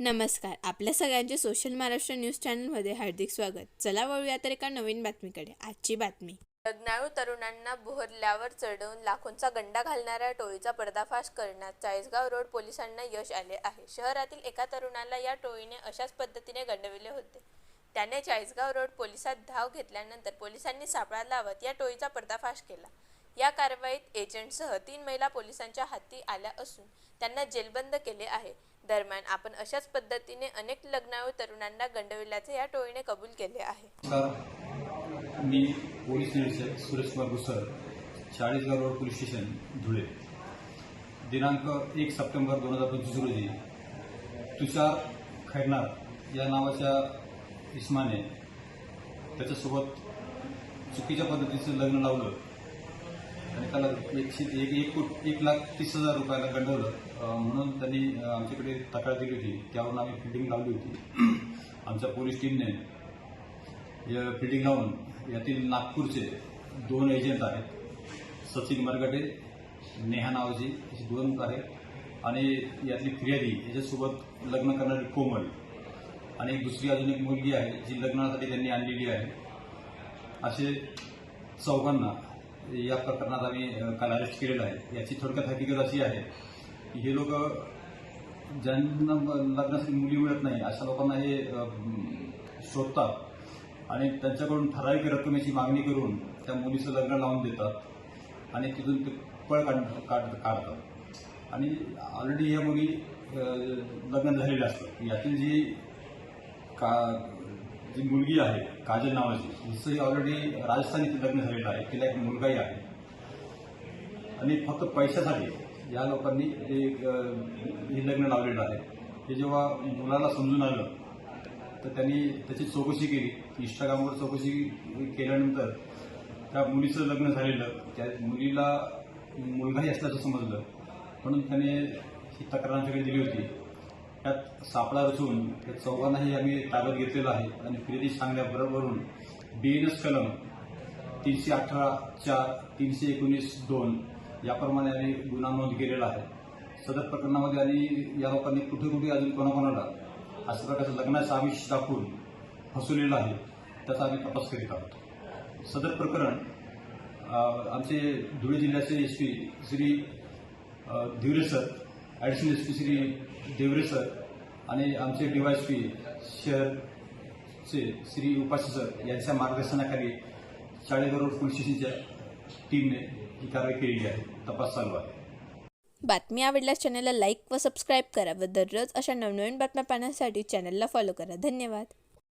नमस्कार. आपल्या सगळ्यांचे सोशल महाराष्ट्र न्यूज चॅनलमध्ये हार्दिक स्वागत. चला वळूया तर एका नवीन बातमीकडे. आजची बातमी. लग्नाळू तरुणांना बोहरल्यावर चढवून लाखोंचा गंडा घालणाऱ्या टोळीचा पर्दाफाश करण्यात चाळीसगाव रोड पोलिसांना यश आले आहे. शहरातील एका तरुणाला या टोळीने अशाच पद्धतीने गंडविले होते. त्याने चाळीसगाव रोड पोलिसात धाव घेतल्यानंतर पोलिसांनी सापळा लावत या टोळीचा पर्दाफाश केला. या कारवाईत एजंटसह तीन महिला पोलिसांच्या हाती आल्या असून त्यांना जेलबंद केले आहे. दरम्यान आपण अशाच पद्धतीने अनेक लग्नाळू तरुणांना गंडविल्याचे या टोळीने कबूल केले आहे. मी पोलीस निरीक्षक Suresh Kumar Gusar Chalisgaon road police station Dhule. दिनांक एक सप्टेंबर दोन हजार पंचवीस रोजी तुषार खैरनार या नावाच्या इस्माने त्याच्यासोबत चुकीच्या पद्धतीचं लग्न लावलं. आणि त्याला एकशे एक एक कोट एक लाख तीस हजार रुपयाला गंडवलं. म्हणून त्यांनी आमच्याकडे तक्रार दिली होती. त्यावरून आम्ही फिल्डिंग लावली होती. आमच्या पोलीस टीमने या फिल्डिंग लावून यातील नागपूरचे दोन एजंट आहेत. सचिन मरगटे नेहा नावाची अशी दोन आहेत. आणि यातली फिर्यादी याच्यासोबत लग्न करणारी कोमल. आणि एक दुसरी अजून एक मुलगी आहे जी लग्नासाठी त्यांनी आणलेली आहे. असे चौघांना या प्रकरणात आम्ही काल अरेस्ट केलेलं आहे. याची थोडक्यात हकीकत अशी आहे की हे लोक ज्यांना लग्नासाठी मुली मिळत नाही अशा लोकांना हे शोधतात आणि त्यांच्याकडून ठराविक रकमेची मागणी करून त्या मुलीचं लग्न लावून देतात आणि तिथून ते पळ काढ काढ- काढतात. आणि ऑलरेडी या मुली लग्न झालेल्या असतात. यातील जी का जी मुलगी आहे काजल नावाची. हिचंही ऑलरेडी राजस्थान इथे लग्न झालेलं आहे तिला एक मुलगाही आहे. आणि फक्त पैशासाठी या लोकांनी हे हे लग्न लावलेलं आहे. हे जेव्हा मुलाला समजून आलं तर त्यांनी त्याची चौकशी केली. इंस्टाग्रामवर चौकशी केल्यानंतर त्या मुलीचं लग्न झालेलं त्या मुलीला मुलगाही असल्याचं समजलं. म्हणून त्याने ही तक्रार आमच्याकडे दिली होती. त्यात सापळा रचून त्या चौघांनाही आम्ही ताब्यात घेतलेलं आहे. आणि फिर्यादी सांगण्याबरोबरून एस कलम तीनशे अठरा चार तीनशे एकोणीस दोन याप्रमाणे आम्ही गुन्हा नोंद केलेला आहे. सदर प्रकरणामध्ये आणि या लोकांनी कुठे कुठे अजून कोणाकोणाला अशा प्रकारचं लग्नाचं आमिष दाखवून फसवलेलं आहे त्याचा आम्ही तपास करीत आहोत. सदर प्रकरण आमचे धुळे जिल्ह्याचे S P Shri Dhire sir additional S P Shri Deore sir आणि आमचे डीवायएसपी शहरचे श्री उपाशी सर यांच्या मार्गदर्शनाखाली शाळेबरोबर पोलीस स्टेशनच्या टीमने ही कारवाई केलेली आहे. तपास चालू आहे. बातमी आवडल्यास चॅनलला लाईक व सबस्क्राईब करा व दररोज अशा नवनवीन बातम्या पाहण्यासाठी चॅनलला फॉलो करा. धन्यवाद.